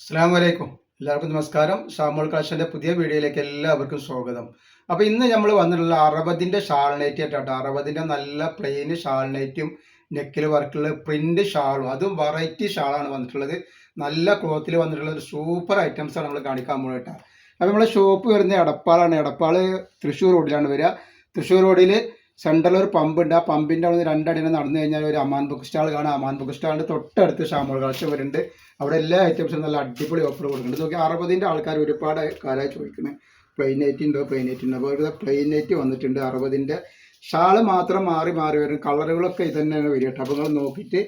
അസ്സാം വലൈക്കും എല്ലാവർക്കും നമസ്കാരം. ഷാമോൾ കളക്ഷന്റെ പുതിയ വീഡിയോയിലേക്ക് എല്ലാവർക്കും സ്വാഗതം. അപ്പോൾ ഇന്ന് നമ്മൾ വന്നിട്ടുള്ള അറുപതിന്റെ ഷാൾ നൈറ്റ് ആയിട്ടാട്ടോ അറുപതിന്റെ നല്ല പ്ലെയിൻ ഷാൾ നൈറ്റും നെക്കിൽ വർക്കുള്ള പ്രിന്റ് ഷാളും അതും വെറൈറ്റി ഷാളാണ് വന്നിട്ടുള്ളത്. നല്ല ക്ലോത്തിൽ വന്നിട്ടുള്ള ഒരു സൂപ്പർ ഐറ്റംസ് ആണ് നമ്മൾ കാണിക്കാൻ പോകുന്നത് അപ്പോൾ നമ്മളെ ഷോപ്പ് വരുന്നത് എടപ്പാളാണ്. എടപ്പാൾ തൃശ്ശൂർ റോഡിലാണ് വരിക. തൃശ്ശൂർ റോഡിൽ സെൻട്രൽ ഒരു പമ്പ് ഉണ്ട്. ആ പമ്പിന്റെ അവിടെ നിന്ന് രണ്ടടിനെ നടന്നു കഴിഞ്ഞാൽ ഒരു അമാൻ ബുക്ക് സ്റ്റാൾ കാണാം. അമാൻ ബുക്ക് സ്റ്റാളിന്റെ തൊട്ടടുത്ത് ഷാമോൾ കളക്ഷൻ വരുന്നുണ്ട് അവിടെ എല്ലാ ഐറ്റംസും നല്ല അടിപൊളി ഓഫർ കൊടുക്കുന്നുണ്ട്. നോക്കി അറുപതിന്റെ ആൾക്കാർ ഒരുപാട് കാലമായി ചോദിക്കുന്നത് പ്ലെയിൻ നൈറ്റ് ഉണ്ടോ? പ്ലെയിൻ നൈറ്റ് ഉണ്ടോ? അപ്പോൾ പ്ലെയിൻ നൈറ്റ് വന്നിട്ടുണ്ട്. അറുപതിന്റെ ഷാൾ മാത്രം മാറി മാറി വരും. കളറുകളൊക്കെ ഇത് തന്നെയാണ് വരിക കേട്ടോ. അപ്പോൾ നിങ്ങൾ നോക്കിയിട്ട്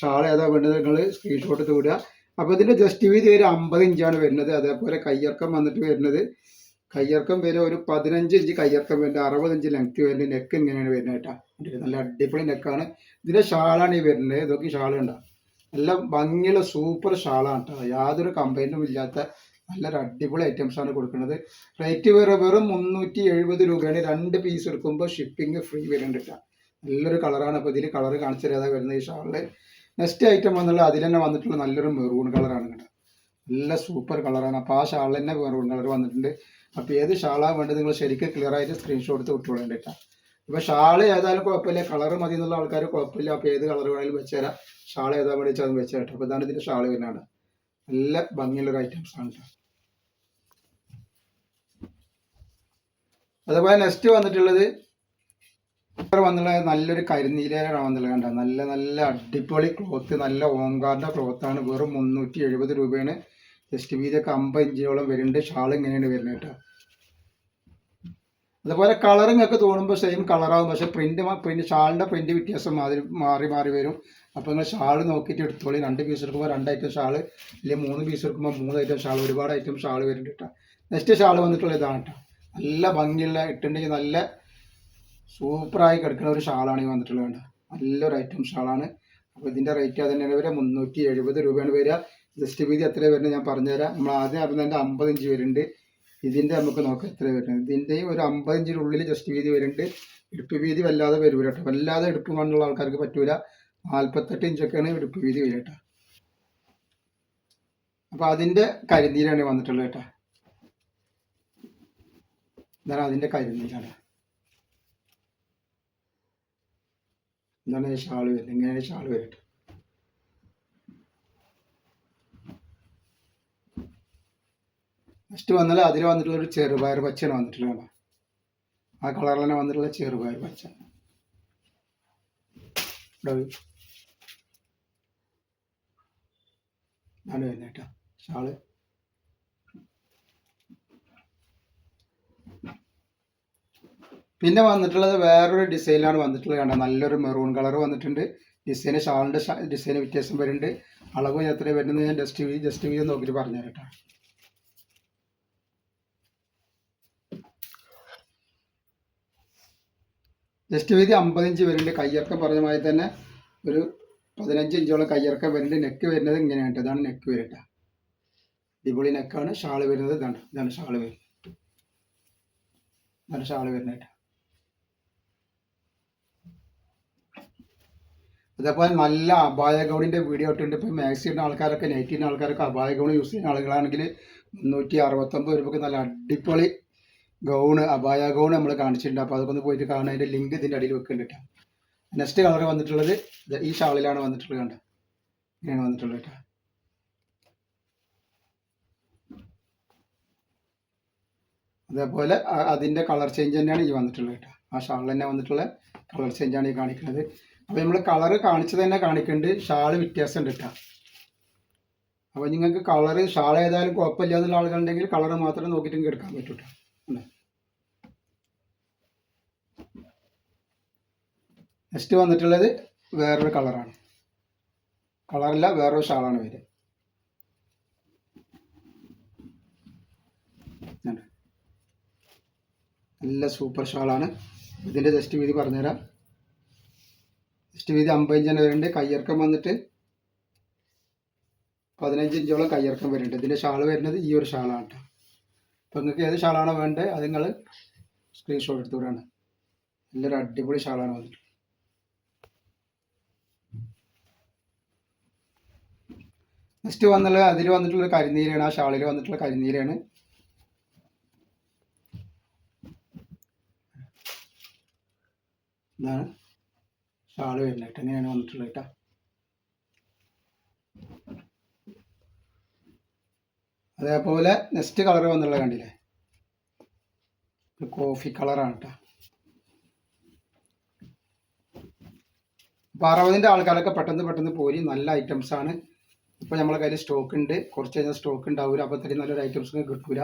ഷാൾ ഏതാ വേണ്ടത് നിങ്ങൾ സ്ക്രീൻഷോട്ട് തൂടുക അപ്പോൾ ഇതിന്റെ ജസ്റ്റ് വീതി ഒരു അമ്പത് ഇഞ്ചാണ് വരുന്നത്. അതേപോലെ കയ്യിറക്കം വന്നിട്ട് വരുന്നത് കയ്യിറക്കം വരെ ഒരു പതിനഞ്ച് ഇഞ്ച് കയ്യിറക്കം വരുന്നത് അറുപത് ഇഞ്ച് ലെങ്ത് വരുന്നത് നെക്ക് ഇങ്ങനെയാണ് വരുന്നത് കേട്ടോ. നല്ല അടിപൊളി നെക്കാണ് ഇതിന്റെ ഷാളാണ് ഈ വരുന്നത്. ഇതൊക്കെ ഷാൾ ഉണ്ടാവും നല്ല ഭംഗിയുള്ള സൂപ്പർ ഷാളാണ് കേട്ടോ. യാതൊരു കംപ്ലൈന്റും ഇല്ലാത്ത നല്ലൊരു അടിപൊളി ആണ് കൊടുക്കുന്നത്. റേറ്റ് വേറെ വെറും മുന്നൂറ്റി എഴുപത് രൂപയാണ്. രണ്ട് പീസ് എടുക്കുമ്പോൾ ഷിപ്പിംഗ് ഫ്രീ വരുന്നുണ്ട് കേട്ടോ. നല്ലൊരു കളറാണ് അപ്പോൾ ഇതിൽ കളർ കാണിച്ചു തരാതെ വരുന്നത് ഈ ഷാളിൽ നെക്സ്റ്റ് ഐറ്റം വന്നുള്ള അതിൽ തന്നെ വന്നിട്ടുള്ള നല്ലൊരു മെറൂൺ കളറാണ് കേട്ടോ. നല്ല സൂപ്പർ കളറാണ് അപ്പോൾ ആ ഷാളിൽ തന്നെ മെറൂൺ കളർ വന്നിട്ടുണ്ട്. അപ്പോൾ ഏത് ഷാളാണ് വേണ്ടത് നിങ്ങൾ ശരിക്കും ക്ലിയർ ആയിട്ട് സ്ക്രീൻഷോട്ട് എടുത്ത് വിട്ടുകൊള്ളേണ്ട കേട്ടോ. ഇപ്പോൾ ഷാൾ ഏതായാലും കുഴപ്പമില്ല. കളർ മതി എന്നുള്ള ആൾക്കാർ കുഴപ്പമില്ല. അപ്പോൾ ഏത് കളർ വേണമെങ്കിലും വെച്ചുതരാം. ഷാൾ ഏതാ വേണ്ടി അത് വെച്ചാൽ കേട്ടോ. അപ്പോൾ ഇതാണ് ഇതിന്റെ ഷാൾ വരുന്നതാണ് നല്ല ഭംഗിയുള്ളൊരു ഐറ്റംസ് ആണ് അതുപോലെ നെക്സ്റ്റ് വന്നിട്ടുള്ളത് വന്നുള്ള നല്ലൊരു കരിനീലയാണ് വന്നുള്ളത് കണ്ട? നല്ല നല്ല അടിപൊളി ക്ലോത്ത് നല്ല ഓങ്കാറിന്റെ ക്ലോത്താണ് വെറും മുന്നൂറ്റി എഴുപത് രൂപയാണ് ജസ്റ്റ് വീതിയൊക്കെ അമ്പത് ഇഞ്ചോളം വരുന്നുണ്ട്. ഷാൾ ഇങ്ങനെയാണ് വരുന്നത് കേട്ടോ. അതുപോലെ കളർ നിങ്ങൾക്ക് തോന്നുമ്പോൾ സെയിം കളറാകും പക്ഷേ പ്രിന്റ് പ്രിന്റ് ഷാളിന്റെ പ്രിന്റ് വ്യത്യാസം മാതിരി മാറി മാറി വരും. അപ്പോൾ നിങ്ങൾ ഷാൾ നോക്കിയിട്ട് എടുത്തോളി. രണ്ട് പീസ് എടുക്കുമ്പോൾ രണ്ട് ഐറ്റം ഷാൾ അല്ലെങ്കിൽ മൂന്ന് പീസ് എടുക്കുമ്പോൾ മൂന്ന് ഐറ്റം ഷാൾ ഒരുപാട് ഐറ്റം ഷാൾ വരുന്നുണ്ട് കേട്ടോ. നെക്സ്റ്റ് ഷാൾ വന്നിട്ടുള്ള ഇതാണ് കേട്ടോ. നല്ല ഭംഗിയുള്ള ഇട്ടുണ്ടെങ്കിൽ നല്ല സൂപ്പറായി കിടക്കുന്ന ഒരു ഷാളാണ് ഈ വന്നിട്ടുള്ളത് കേട്ടോ. നല്ലൊരു ഐറ്റം ഷാളാണ്. അപ്പോൾ ഇതിന്റെ റേറ്റ് അത് തന്നെയാണ്. വരിക മുന്നൂറ്റി എഴുപത് രൂപയാണ് വരിക. ജസ്റ്റ് വീതി എത്ര വരുന്നത് ഞാൻ പറഞ്ഞുതരാം. നമ്മൾ ആദ്യം അറിയുന്നതിന്റെ അമ്പത് ഇഞ്ച് വരുന്നുണ്ട്. ഇതിന്റെ നമുക്ക് നോക്കാം എത്ര വരുന്നത്. ഇതിന്റെ ഒരു അമ്പത് ഇഞ്ചിനുള്ളിൽ ജസ്റ്റ് വീതി വരുന്നുണ്ട്. ഇടുപ്പ് വീതി വല്ലാതെ വരൂല കേട്ടോ. വല്ലാതെ ഇടുപ്പ് മണ്ണുള്ള ആൾക്കാർക്ക് പറ്റൂല. നാൽപ്പത്തെട്ട് ഇഞ്ചൊക്കെയാണ് ഇടുപ്പ് വീതി വരിക കേട്ടോ. അപ്പോൾ അതിന്റെ കരിനീരാണ് വന്നിട്ടുള്ളത് കേട്ടോ. ഇതാണ് അതിന്റെ കരിനീരാണ്. എന്താണ് ഷാൾ വരുന്നത്. ഇങ്ങനെയാണ് ഷാൾ വരട്ടെ നെക്സ്റ്റ് വന്നാൽ അതിൽ വന്നിട്ടുള്ള ഒരു ചെറുപയർ പച്ചയാണ് വന്നിട്ടുള്ളത്? ആ കളറിൽ തന്നെ വന്നിട്ടുള്ള ചെറുപയർ പച്ച ഷാൾ. പിന്നെ വന്നിട്ടുള്ളത് വേറൊരു ഡിസൈനിലാണ് വന്നിട്ടുള്ളത് കണ്ടോ? നല്ലൊരു മെറൂൺ കളർ വന്നിട്ടുണ്ട്. ഡിസൈന് ഷാളിന്റെ ഡിസൈന് വ്യത്യാസം വരുന്നുണ്ട്. അളവ് എത്ര വരുന്നത് ഞാൻ ജസ്റ്റ് ജസ്റ്റ് വീ നോക്കിയിട്ട് പറഞ്ഞു കേട്ടോ. ജസ്റ്റ് വീതി അമ്പതിഞ്ച് വരുന്നുണ്ട് കയ്യിറക്കം പറഞ്ഞ മാതിരി തന്നെ ഒരു പതിനഞ്ച് ഇഞ്ചോളം കയ്യിറക്കം വരുന്നുണ്ട് നെക്ക് വരുന്നത് ഇങ്ങനെയാണ് കേട്ടോ ഇതാണ് നെക്ക് വരട്ടെ അടിപൊളി നെക്കാണ് ഷാൾ വരുന്നത് ഇതാണ്. ഇതാണ് ഷാൾ വരുന്നത് ഇതാണ് ഷാൾ വരുന്നത് അതേപോലെ നല്ല അപായ ഗൗണിന്റെ വീഡിയോ ഇട്ടുണ്ട് ഇപ്പോൾ മാക്സിന്റെ ആൾക്കാരൊക്കെ നൈറ്റിന്റെ ആൾക്കാരൊക്കെ അപായ ഗൗൺ യൂസ് ചെയ്യുന്ന ആളുകളാണെങ്കിൽ മുന്നൂറ്റി അറുപത്തൊമ്പത് രൂപയ്ക്ക് നല്ല അടിപൊളി ഗൗണ് അപായ ഗൗൺ നമ്മൾ കാണിച്ചിട്ടുണ്ട്. അപ്പോൾ അതൊക്കെ ഒന്ന് പോയിട്ട് കാണാൻ അതിന്റെ ലിങ്ക് ഇതിന്റെ അടിയിൽ വെക്കുന്നുണ്ട് നെക്സ്റ്റ് കളർ വന്നിട്ടുള്ളത് ഈ ഷാളിലാണ് വന്നിട്ടുള്ളത് കണ്ടോ? ഇങ്ങനെയാണ് വന്നിട്ടുള്ളത് കേട്ടോ. അതേപോലെ അതിന്റെ കളർ ചേഞ്ച് തന്നെയാണ് ഈ വന്നിട്ടുള്ളത് കേട്ടോ. ആ ഷാളിൽ തന്നെ വന്നിട്ടുള്ള കളർ ചേഞ്ചാണ് ഈ കാണിക്കുന്നത്. അപ്പോൾ നമ്മൾ കളർ കാണിച്ചത് തന്നെ കാണിക്കുന്നുണ്ട് ഷാൾ വ്യത്യാസം ഉണ്ട് കേട്ടോ. അപ്പോൾ നിങ്ങൾക്ക് കളർ ഷാൾ ഏതായാലും കുഴപ്പമില്ല എന്നുള്ള ആളുകളുണ്ടെങ്കിൽ കളർ മാത്രം നോക്കിയിട്ട് എടുക്കാൻ പറ്റും കേട്ടോ നെക്സ്റ്റ് വന്നിട്ടുള്ളത് വേറൊരു കളറാണ്. കളറില്ല വേറൊരു ഷാളാണ് വരിക. നല്ല സൂപ്പർ ഷാളാണ്. ഇതിന്റെ ജസ്റ്റ് വീതി പറഞ്ഞുതരാം. ജസ്റ്റ് വീതി അമ്പത് വരുന്നുണ്ട്. കയ്യിറക്കം വന്നിട്ട് പതിനഞ്ച് ഇഞ്ചോളം കയ്യിറക്കം വരുന്നുണ്ട്. ഇതിന്റെ ഷാൾ വരുന്നത് ഈ ഒരു ഷാളാണ് കേട്ടോ. അപ്പോൾ നിങ്ങൾക്ക് ഏത് ഷാളാണോ വേണ്ടത് അത് നിങ്ങൾ സ്ക്രീൻഷോട്ട് എടുത്തു എടുത്തുവിടാണ് നല്ലൊരു അടിപൊളി ഷാളാണ് വന്നിട്ട് നെക്സ്റ്റ് വന്നുള്ള അതിൽ വന്നിട്ടുള്ള കരിനീരാണ് ആ ഷാളിൽ വന്നിട്ടുള്ള കരിനീരാണ്. ഇതാണ് ഷാൾ വരുന്നത്. കേട്ടോ ഇങ്ങനെയാണ് വന്നിട്ടുള്ളത് കേട്ടോ. അതേപോലെ നെക്സ്റ്റ് കളർ വന്നുള്ള കണ്ടില്ലേ? കോഫി കളറാണ് കേട്ടോ. അപ്പോൾ അറുപതിന്റെ ആൾക്കാരൊക്കെ പെട്ടെന്ന് പെട്ടെന്ന് പോരി നല്ല ഐറ്റംസ് ആണ്. ഇപ്പോൾ നമ്മളെ കയ്യിൽ സ്റ്റോക്ക് ഉണ്ട്. കുറച്ച് കഴിഞ്ഞാൽ സ്റ്റോക്ക് ഉണ്ടാവില്ല അപ്പോൾ അത്രയും നല്ലൊരു ഐറ്റംസ് കിട്ടൂല.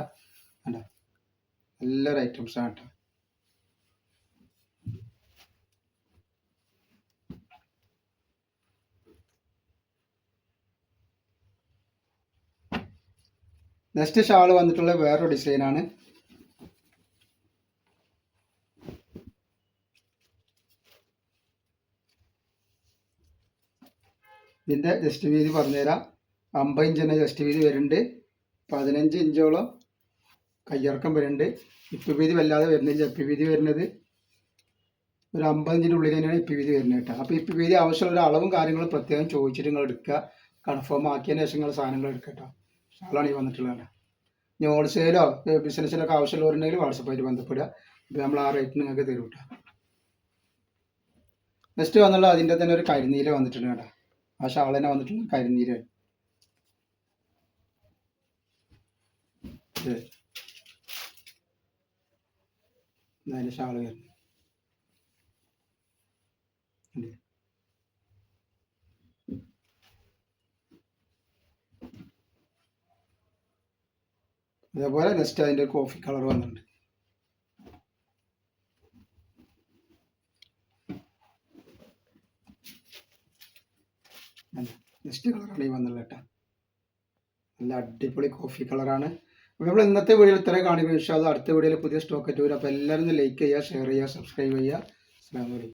കണ്ടോ? നല്ലൊരു ഐറ്റംസ് ആണ് കേട്ടോ. നെക്സ്റ്റ് ഷാൾ വന്നിട്ടുള്ള വേറൊരു ഡിസൈനാണ് ഇതിന്റെ ജസ്റ്റ് വീതി പറഞ്ഞുതരാം. അമ്പത് ഇഞ്ച് തന്നെ ജസ്റ്റ് വീതി വരുന്നുണ്ട്. പതിനഞ്ച് ഇഞ്ചോളം കയ്യിറക്കം വരുന്നുണ്ട്. ഇപ്പ് വീതി വല്ലാതെ വരുന്നില്ല. ഇപ്പ് വീതി വരുന്നത് ഒരു അമ്പതിന്റെ ഇഞ്ചിന്റെ ഉള്ളിൽ തന്നെയാണ് ഇപ്പി വീതി വരുന്നത് കേട്ടോ. അപ്പോൾ ഇപ്പി വീതി ആവശ്യമുള്ള ഒരു അളവും കാര്യങ്ങളും പ്രത്യേകം ചോദിച്ചിട്ട് നിങ്ങൾ എടുക്കുക. കൺഫേം ആക്കിയതിന് ശേഷം നിങ്ങൾ സാധനങ്ങൾ എടുക്കുക കേട്ടോ. ഷാളാണ് ഈ വന്നിട്ടുള്ളത് ഇനി ഹോൾസെയിലോ ബിസിനസ്സിലൊക്കെ ആവശ്യമുള്ളവരുണ്ടെങ്കിൽ വാട്സപ്പായിട്ട് ബന്ധപ്പെടുക. അപ്പോൾ നമ്മൾ ആ റേറ്റ് നിങ്ങൾക്ക് തരും കേട്ടോ. നെക്സ്റ്റ് വന്നുള്ള അതിന്റെ തന്നെ ഒരു കരിനീല വന്നിട്ടുണ്ട് കേട്ടോ. ആ തന്നെ വന്നിട്ടുള്ള കരിനീര്. അതിന്റെ. അതേപോലെ നെക്സ്റ്റ് അതിന്റെ കോഫി കളർ വന്നിട്ടുണ്ട്. നെക്സ്റ്റ് കളർ ഈ വന്നുള്ളത് കേട്ടോ. നല്ല അടിപൊളി കോഫി കളറാണ് അപ്പോൾ നമ്മൾ ഇന്നത്തെ വീഡിയോയിൽ ഇത്രയും കാണിക്കുന്നത് ഇൻഷാ അത് അടുത്ത വീഡിയോയിൽ പുതിയ സ്റ്റോക്ക് വരും. അപ്പോൾ എല്ലാവരും ലൈക്ക് ചെയ്യുക ഷെയർ ചെയ്യുക സബ്സ്ക്രൈബ് ചെയ്യുക. അസ്സാം